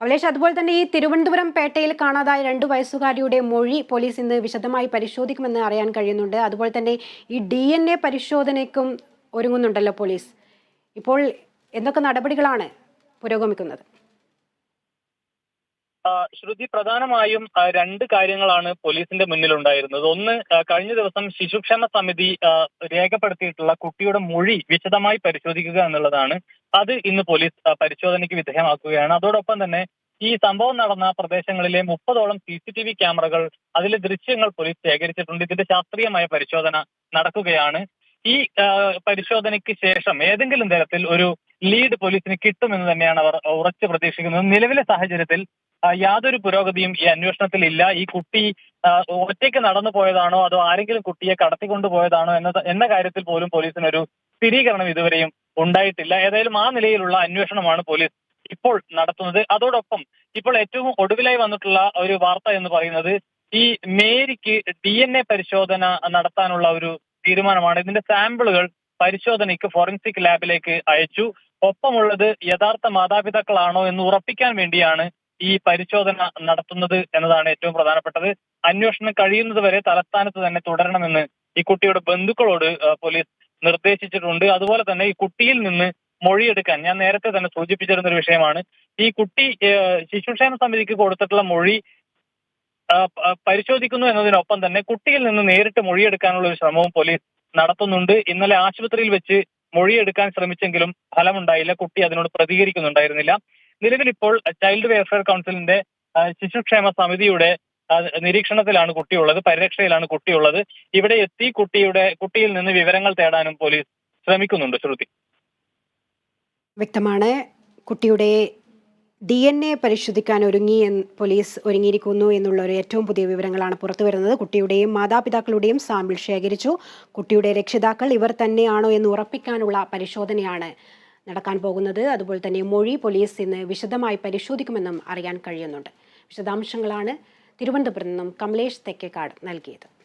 കമലേഷ് അതുപോലെ തന്നെ ഈ തിരുവനന്തപുരം പേട്ടയിൽ കാണാതായ രണ്ടു വയസ്സുകാരിയുടെ മൊഴി പോലീസ് ഇന്ന് വിശദമായി പരിശോധിക്കുമെന്ന് അറിയാൻ കഴിയുന്നുണ്ട്. അതുപോലെ തന്നെ ഈ ഡി എൻ എ പരിശോധനയ്ക്കും ഒരുങ്ങുന്നുണ്ടല്ലോ പോലീസ്. ഇപ്പോൾ എന്തൊക്കെ നടപടികളാണ് പുരോഗമിക്കുന്നത്? ശ്രുതി പ്രധാനമായും രണ്ട് കാര്യങ്ങളാണ് പോലീസിന്റെ മുന്നിലുണ്ടായിരുന്നത്. ഒന്ന് കഴിഞ്ഞ ദിവസം ശിശുക്ഷേമ സമിതി രേഖപ്പെടുത്തിയിട്ടുള്ള കുട്ടിയുടെ മൊഴി വിശദമായി പരിശോധിക്കുക എന്നുള്ളതാണ്. അത് ഇന്ന് പോലീസ് പരിശോധനയ്ക്ക് വിധേയമാക്കുകയാണ്. അതോടൊപ്പം തന്നെ ഈ സംഭവം നടന്ന പ്രദേശങ്ങളിലെ മുപ്പതോളം സി സി ടി വി ക്യാമറകൾ അതിലെ ദൃശ്യങ്ങൾ പോലീസ് ശേഖരിച്ചിട്ടുണ്ട്. ഇതിന്റെ ശാസ്ത്രീയമായ പരിശോധന നടക്കുകയാണ്. ഈ പരിശോധനയ്ക്ക് ശേഷം ഏതെങ്കിലും തരത്തിൽ ഒരു ലീഡ് പോലീസിന് കിട്ടുമെന്ന് തന്നെയാണ് അവർ ഉറച്ചു പ്രതീക്ഷിക്കുന്നത്. നിലവിലെ സാഹചര്യത്തിൽ യാതൊരു പുരോഗതിയും ഈ അന്വേഷണത്തിൽ ഇല്ല. ഈ കുട്ടി ഒറ്റയ്ക്ക് നടന്നു പോയതാണോ അതോ ആരെങ്കിലും കുട്ടിയെ കടത്തിക്കൊണ്ടു പോയതാണോ എന്ന എന്ന കാര്യത്തിൽ പോലും പോലീസിനൊരു സ്ഥിരീകരണം ഇതുവരെയും ഉണ്ടായിട്ടില്ല. ഏതായാലും ആ നിലയിലുള്ള അന്വേഷണമാണ് പോലീസ് ഇപ്പോൾ നടത്തുന്നത്. അതോടൊപ്പം ഇപ്പോൾ ഏറ്റവും ഒടുവിലായി വന്നിട്ടുള്ള ഒരു വാർത്ത എന്ന് പറയുന്നത് ഈ മേരിക്ക് ഡി എൻ എ പരിശോധന നടത്താനുള്ള ഒരു തീരുമാനമാണ്. ഇതിന്റെ സാമ്പിളുകൾ പരിശോധനയ്ക്ക് ഫോറൻസിക് ലാബിലേക്ക് അയച്ചു. ഒപ്പമുള്ളത് യഥാർത്ഥ മാതാപിതാക്കളാണോ എന്ന് ഉറപ്പിക്കാൻ വേണ്ടിയാണ് ഈ പരിശോധന നടത്തുന്നത് എന്നതാണ് ഏറ്റവും പ്രധാനപ്പെട്ടത്. അന്വേഷണം കഴിയുന്നത് വരെ തലസ്ഥാനത്ത് തന്നെ തുടരണമെന്ന് ഈ കുട്ടിയുടെ ബന്ധുക്കളോട് പോലീസ് നിർദ്ദേശിച്ചിട്ടുണ്ട്. അതുപോലെ തന്നെ ഈ കുട്ടിയിൽ നിന്ന് മൊഴിയെടുക്കാൻ ഞാൻ നേരത്തെ തന്നെ സൂചിപ്പിച്ചിരുന്ന ഒരു വിഷയമാണ്. ഈ കുട്ടി ശിശുക്ഷേമ സമിതിക്ക് കൊടുത്തിട്ടുള്ള മൊഴി പരിശോധിക്കുന്നു എന്നതിനൊപ്പം തന്നെ കുട്ടിയിൽ നിന്ന് നേരിട്ട് മൊഴിയെടുക്കാനുള്ള ഒരു ശ്രമവും പോലീസ് നടത്തുന്നുണ്ട്. ഇന്നലെ ആശുപത്രിയിൽ വെച്ച് മൊഴിയെടുക്കാൻ ശ്രമിച്ചെങ്കിലും ഫലമുണ്ടായില്ല. കുട്ടി അതിനോട് പ്രതികരിക്കുന്നുണ്ടായിരുന്നില്ല. നിലവിൽ ഇപ്പോൾ ചൈൽഡ് വെൽഫെയർ കൗൺസിലിന്റെ ശിശുക്ഷേമ സമിതിയുടെ നിരീക്ഷണത്തിലാണ് കുട്ടിയുള്ളത് പരിരക്ഷയിലാണ് കുട്ടിയുള്ളത്. ഇവിടെ എത്തി കുട്ടിയുടെ കുട്ടിയിൽ നിന്ന് വിവരങ്ങൾ തേടാനും പോലീസ് ശ്രമിക്കുന്നുണ്ട്. ശ്രുതി. വ്യക്തമാണ്. കുട്ടിയുടെ ഡി എൻ എ പരിശോധിക്കാൻ ഒരുങ്ങി പോലീസ് ഒരുങ്ങിയിരിക്കുന്നു എന്നുള്ള ഒരു ഏറ്റവും പുതിയ വിവരങ്ങളാണ് പുറത്തു വരുന്നത്. കുട്ടിയുടെയും മാതാപിതാക്കളുടെയും സാമ്പിൾ ശേഖരിച്ചു. കുട്ടിയുടെ രക്ഷിതാക്കൾ ഇവർ തന്നെയാണോ എന്ന് ഉറപ്പിക്കാനുള്ള പരിശോധനയാണ് നടക്കാൻ പോകുന്നത്. അതുപോലെ തന്നെ മൊഴി പോലീസ് ഇന്ന് വിശദമായി പരിശോധിക്കുമെന്നും അറിയാൻ കഴിയുന്നുണ്ട്. വിശദാംശങ്ങളാണ് തിരുവനന്തപുരത്ത് നിന്നും കമലേഷ് തെക്കേക്കാട് നൽകിയത്.